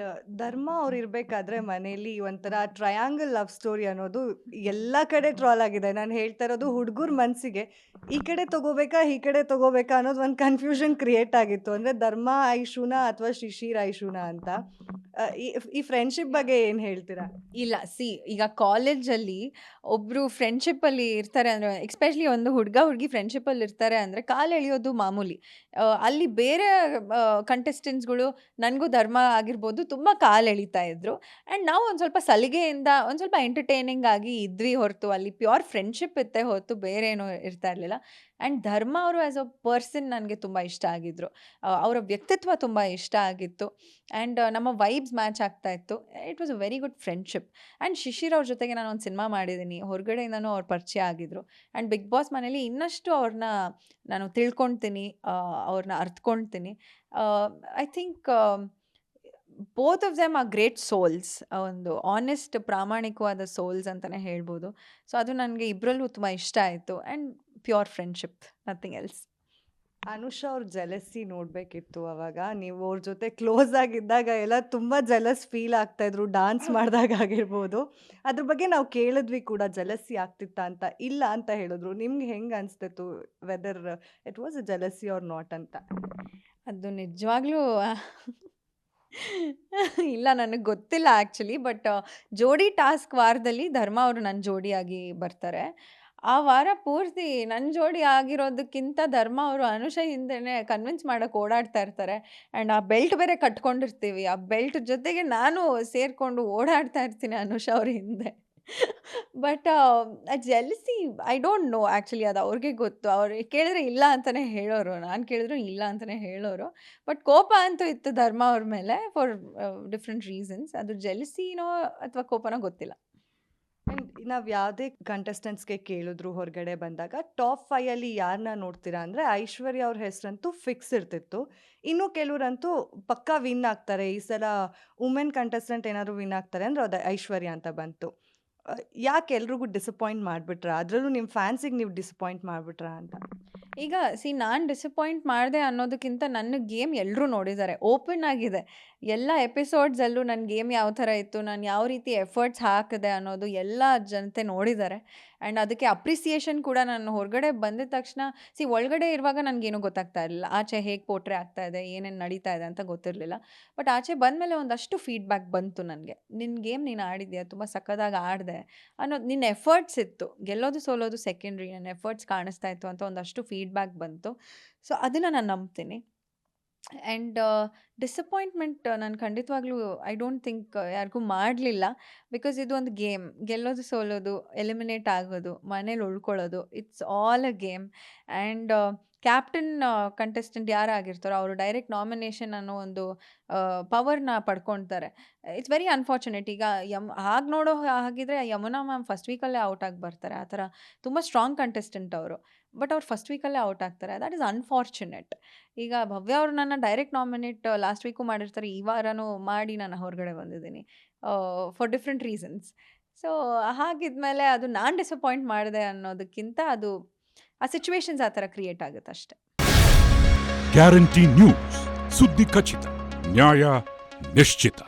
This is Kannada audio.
ಆ್ಯಂಡ್ ಧರ್ಮ ಅವ್ರು ಇರಬೇಕಾದ್ರೆ ಮನೇಲಿ ಒಂಥರ ಟ್ರಯಾಂಗಲ್ ಲವ್ ಸ್ಟೋರಿ ಅನ್ನೋದು ಎಲ್ಲ ಕಡೆ ಟ್ರಾಲ್ ಆಗಿದೆ. ನಾನು ಹೇಳ್ತಾ ಇರೋದು ಹುಡುಗರ ಮನಸ್ಸಿಗೆ ಈ ಕಡೆ ತಗೋಬೇಕಾ, ಈ ಕಡೆ ತಗೋಬೇಕಾ ಅನ್ನೋದು ಒಂದು ಕನ್ಫ್ಯೂಷನ್ ಕ್ರಿಯೇಟ್ ಆಗಿತ್ತು. ಅಂದರೆ ಧರ್ಮ ಐಶುನ ಅಥವಾ ಶಿಶಿರ್ ಐಶುನ ಅಂತ. ಈ ಫ್ರೆಂಡ್ಶಿಪ್ ಬಗ್ಗೆ ಏನು ಹೇಳ್ತೀರಾ? ಇಲ್ಲ ಸಿ ಈಗ ಕಾಲೇಜಲ್ಲಿ ಒಬ್ಬರು ಫ್ರೆಂಡ್ಶಿಪ್ಪಲ್ಲಿ ಇರ್ತಾರೆ ಅಂದರೆ ಎಕ್ಸ್ಪೆಷಲಿ ಒಂದು ಹುಡುಗ ಹುಡುಗಿ ಫ್ರೆಂಡ್ಶಿಪ್ಪಲ್ಲಿ ಇರ್ತಾರೆ ಅಂದರೆ ಕಾಲು ಎಳೆಯೋದು ಮಾಮೂಲಿ. ಅಲ್ಲಿ ಬೇರೆ ಕಂಟೆಸ್ಟೆಂಟ್ಸ್ಗಳು ನನಗೂ ಧರ್ಮ ಆಗಿರ್ಬೋದು ತುಂಬ ಕಾಲು ಎಳಿತಾ ಇದ್ರು. ಆ್ಯಂಡ್ ನಾವು ಒಂದು ಸ್ವಲ್ಪ ಸಲಿಗೆಯಿಂದ, ಒಂದು ಸ್ವಲ್ಪ ಎಂಟರ್ಟೈನಿಂಗ್ ಆಗಿ ಇದ್ವಿ ಹೊರತು ಅಲ್ಲಿ. ಪ್ಯೂರ್ ಫ್ರೆಂಡ್ಶಿಪ್ ಇತ್ತೆ ಹೊರತು ಬೇರೆ ಇರ್ತಾ ಇರಲಿಲ್ಲ. ಆ್ಯಂಡ್ ಧರ್ಮ ಅವರು ಆ್ಯಸ್ ಅ ಪರ್ಸನ್ ನನಗೆ ತುಂಬ ಇಷ್ಟ ಆಗಿದ್ರು. ಅವರ ವ್ಯಕ್ತಿತ್ವ ತುಂಬ ಇಷ್ಟ ಆಗಿತ್ತು. ಆ್ಯಂಡ್ ನಮ್ಮ ವೈಬ್ಸ್ ಮ್ಯಾಚ್ ಆಗ್ತಾ ಇತ್ತು. It was a very good friendship and Shishir ಅವ್ರ ಜೊತೆಗೆ ನಾನು ಒಂದು ಸಿನಿಮಾ ಮಾಡಿದ್ದೀನಿ. ಹೊರಗಡೆಯಿಂದನೂ ಅವ್ರು ಪರಿಚಯ ಆಗಿದ್ರು. ಆ್ಯಂಡ್ ಬಿಗ್ ಬಾಸ್ ಮನೇಲಿ ಇನ್ನಷ್ಟು ಅವ್ರನ್ನ ನಾನು ತಿಳ್ಕೊಳ್ತೀನಿ ಅವ್ರನ್ನ ಅರ್ತ್ಕೊಳ್ತೀನಿ I think both of them ಆ ಗ್ರೇಟ್ ಸೋಲ್ಸ್ ಒಂದು ಆನೆಸ್ಟ್ ಪ್ರಾಮಾಣಿಕವಾದ ಸೋಲ್ಸ್ ಅಂತಲೇ ಹೇಳ್ಬೋದು. ಸೊ ಅದು ನನಗೆ ಇಬ್ಬರಲ್ಲೂ ತುಂಬ ಇಷ್ಟ ಆಯಿತು. And pure friendship nothing else Anusha ಅವ್ರ ಜಲಸಿ ನೋಡಬೇಕಿತ್ತು ಅವಾಗ. ನೀವು ಅವ್ರ ಜೊತೆ ಕ್ಲೋಸ್ ಆಗಿದ್ದಾಗ ಎಲ್ಲ ತುಂಬ ಜಲಸ್ ಫೀಲ್ ಆಗ್ತಾ ಇದ್ರು. ಡಾನ್ಸ್ ಮಾಡಿದಾಗ ಆಗಿರ್ಬೋದು. ಅದ್ರ ಬಗ್ಗೆ ನಾವು ಕೇಳಿದ್ವಿ ಕೂಡ ಜಲಸಿ ಆಗ್ತಿತ್ತಾ ಅಂತ ಇಲ್ಲ ಅಂತ ಹೇಳಿದ್ರು. ನಿಮ್ಗೆ ಹೆಂಗೆ ಅನಿಸ್ತಿತ್ತು whether it was a jealousy or not ಅಂತ? ಅದು ನಿಜವಾಗ್ಲೂ ಇಲ್ಲ, ನನಗೆ ಗೊತ್ತಿಲ್ಲ ಆ್ಯಕ್ಚುಲಿ ಬಟ್ ಜೋಡಿ ಟಾಸ್ಕ್ ವಾರದಲ್ಲಿ ಧರ್ಮ ಅವರು ನನ್ನ ಜೋಡಿಯಾಗಿ ಬರ್ತಾರೆ. ಆ ವಾರ ಪೂರ್ತಿ ನನ್ನ ಜೋಡಿ ಆಗಿರೋದಕ್ಕಿಂತ ಧರ್ಮ ಅವರು ಅನುಷ ಹಿಂದೆನೇ ಕನ್ವಿನ್ಸ್ ಮಾಡೋಕೆ ಓಡಾಡ್ತಾ ಇರ್ತಾರೆ. ಆ್ಯಂಡ್ ಆ ಬೆಲ್ಟ್ ಬೇರೆ ಕಟ್ಕೊಂಡಿರ್ತೀವಿ, ಆ ಬೆಲ್ಟ್ ಜೊತೆಗೆ ನಾನು ಸೇರಿಕೊಂಡು ಓಡಾಡ್ತಾ ಇರ್ತೀನಿ ಅನುಷ ಅವ್ರ ಹಿಂದೆ. But jealousy I don't know actually ಅದು ಅವ್ರಿಗೆ ಗೊತ್ತು. ಅವ್ರು ಕೇಳಿದ್ರೆ ಇಲ್ಲ ಅಂತಲೇ ಹೇಳೋರು ನಾನು ಕೇಳಿದ್ರು ಇಲ್ಲ ಅಂತಲೇ ಹೇಳೋರು. ಬಟ್ ಕೋಪ ಅಂತೂ ಇತ್ತು ಧರ್ಮ ಅವ್ರ ಮೇಲೆ ಫಾರ್ ಡಿಫ್ರೆಂಟ್ ರೀಸನ್ಸ್ ಅದು ಜೆಲ್ಸಿನೋ ಅಥವಾ ಕೋಪನೋ ಗೊತ್ತಿಲ್ಲ. ನಾವು ಯಾವುದೇ ಕಂಟೆಸ್ಟೆಂಟ್ಸ್ಗೆ ಕೇಳಿದ್ರು ಹೊರಗಡೆ ಬಂದಾಗ ಟಾಪ್ ಫೈಯಲ್ಲಿ ಯಾರನ್ನ ನೋಡ್ತೀರಾ ಅಂದರೆ ಐಶ್ವರ್ಯ ಅವ್ರ ಹೆಸರಂತೂ ಫಿಕ್ಸ್ ಇರ್ತಿತ್ತು. ಇನ್ನು ಕೆಲವರಂತೂ ಪಕ್ಕಾ ವಿನ್ ಆಗ್ತಾರೆ. ಈ ಸಲ ವುಮೆನ್ ಕಂಟೆಸ್ಟೆಂಟ್ ಏನಾದ್ರು ವಿನ್ ಆಗ್ತಾರೆ ಅಂದರೆ ಅದು ಐಶ್ವರ್ಯ ಅಂತ ಬಂತು. ಆ, ಯಾಕೆ ಎಲ್ರಿಗೂ ಡಿಸಪಾಯಿಂಟ್ ಮಾಡಿಬಿಟ್ರಾ? ಅದರಲ್ಲೂ ನಿಮ್ಮ ಫ್ಯಾನ್ಸಿಗೆ ನೀವು ಡಿಸಪಾಯಿಂಟ್ ಮಾಡಿಬಿಟ್ರಾ ಅಂತ. ಈಗ ಸಿ ನಾನು ಡಿಸಪಾಯಿಂಟ್ ಮಾಡಿದೆ ಅನ್ನೋದಕ್ಕಿಂತ ನನ್ನ ಗೇಮ್ ಎಲ್ಲರೂ ನೋಡಿದ್ದಾರೆ. ಓಪನ್ ಆಗಿದೆ. ಎಲ್ಲ ಎಪಿಸೋಡ್ಸಲ್ಲೂ ನನ್ನ ಗೇಮ್ ಯಾವ ಥರ ಇತ್ತು, ನಾನು ಯಾವ ರೀತಿ ಎಫರ್ಟ್ಸ್ ಹಾಕಿದೆ ಅನ್ನೋದು ಎಲ್ಲ ಜನತೆ ನೋಡಿದ್ದಾರೆ. ಆ್ಯಂಡ್ ಅದಕ್ಕೆ ಅಪ್ರಿಸಿಯೇಷನ್ ಕೂಡ ನಾನು ಹೊರಗಡೆ ಬಂದಿದ ತಕ್ಷಣ, ಸಿ ಒಳಗಡೆ ಇರುವಾಗ ನನಗೇನು ಗೊತ್ತಾಗ್ತಾ ಇರಲಿಲ್ಲ. ಆಚೆ ಹೇಗೆ ಪೋಟ್ರೆ ಆಗ್ತಾ ಇದೆ, ಏನೇನು ನಡೀತಾ ಇದೆ ಅಂತ ಗೊತ್ತಿರಲಿಲ್ಲ. ಬಟ್ ಆಚೆ ಬಂದಮೇಲೆ ಒಂದಷ್ಟು ಫೀಡ್ಬ್ಯಾಕ್ ಬಂತು ನನಗೆ. ನಿನ್ನ ಗೇಮ್ ನೀನು ಆಡಿದ್ಯಾ? ತುಂಬ ಸಕ್ಕದಾಗಿ ಆಡಿದೆ ಅನ್ನೋದು ನಿನ್ನ ಎಫರ್ಟ್ಸ್ ಇತ್ತು. ಗೆಲ್ಲೋದು ಸೋಲೋದು ಸೆಕೆಂಡ್ರಿ, ನನ್ನ ಎಫರ್ಟ್ಸ್ ಕಾಣಿಸ್ತಾ ಇತ್ತು ಅಂತ ಒಂದಷ್ಟು ಫೀಡ್ಬ್ಯಾಕ್ ಬಂತು. ಸೊ ಅದನ್ನು ನಾನು ನಂಬ್ತೀನಿ. ಆ್ಯಂಡ್ ಡಿಸಪಾಯಿಂಟ್ಮೆಂಟ್ ನಾನು ಖಂಡಿತವಾಗ್ಲೂ ಐ ಡೋಂಟ್ ಥಿಂಕ್ ಯಾರಿಗೂ ಮಾಡಲಿಲ್ಲ. ಬಿಕಾಸ್ ಇದು ಒಂದು ಗೇಮ್. ಗೆಲ್ಲೋದು, ಸೋಲೋದು ಎಲಿಮಿನೇಟ್ ಆಗೋದು, ಮನೇಲಿ ಉಳ್ಕೊಳ್ಳೋದು it's all a game and captain contestant ಯಾರಾಗಿರ್ತಾರೋ ಅವರು ಡೈರೆಕ್ಟ್ ನಾಮಿನೇಷನ್ ಅನ್ನೋ ಒಂದು ಪವರ್ನ ಪಡ್ಕೊಳ್ತಾರೆ ಇಟ್ಸ್ ವೆರಿ ಅನ್ಫಾರ್ಚುನೇಟ್. ಈಗ ಯಮ್, ಹಾಗೆ ನೋಡೋ ಹಾಗಿದ್ರೆ ಯಮುನಾ ಮ್ಯಾಮ್ ಫಸ್ಟ್ ವೀಕಲ್ಲೇ ಔಟ್ ಆಗಿ ಬರ್ತಾರೆ. ಆ ಥರ ತುಂಬ ಸ್ಟ್ರಾಂಗ್ ಕಂಟೆಸ್ಟೆಂಟ್ ಅವರು. ಬಟ್ ಅವ್ರು ಫಸ್ಟ್ ವೀಕಲ್ಲೇ ಔಟ್ ಆಗ್ತಾರೆ. That is unfortunate. ಈಗ ಭವ್ಯ ಅವರು ನನ್ನ ಡೈರೆಕ್ಟ್ ನಾಮಿನೇಟ್ ಲಾಸ್ಟ್ ವೀಕು ಮಾಡಿರ್ತಾರೆ. ಈ ವಾರನೂ ಮಾಡಿ ನಾನು ಹೊರಗಡೆ ಬಂದಿದ್ದೀನಿ. For different reasons. ಸೊ, ಹಾಗಿದ್ಮೇಲೆ ಅದು ನಾನು ಡಿಸಪಾಯಿಂಟ್ ಮಾಡಿದೆ ಅನ್ನೋದಕ್ಕಿಂತ ಅದು ಆ ಸಿಚುವೇಶನ್ಸ್ ಆ ಥರ ಕ್ರಿಯೇಟ್ ಆಗುತ್ತೆ ಅಷ್ಟೆ. ಗ್ಯಾರಂಟಿ ನ್ಯೂಸ್ ಸುದ್ದಿ ಖಚಿತ. ನ್ಯಾಯ ನಿಶ್ಚಿತ.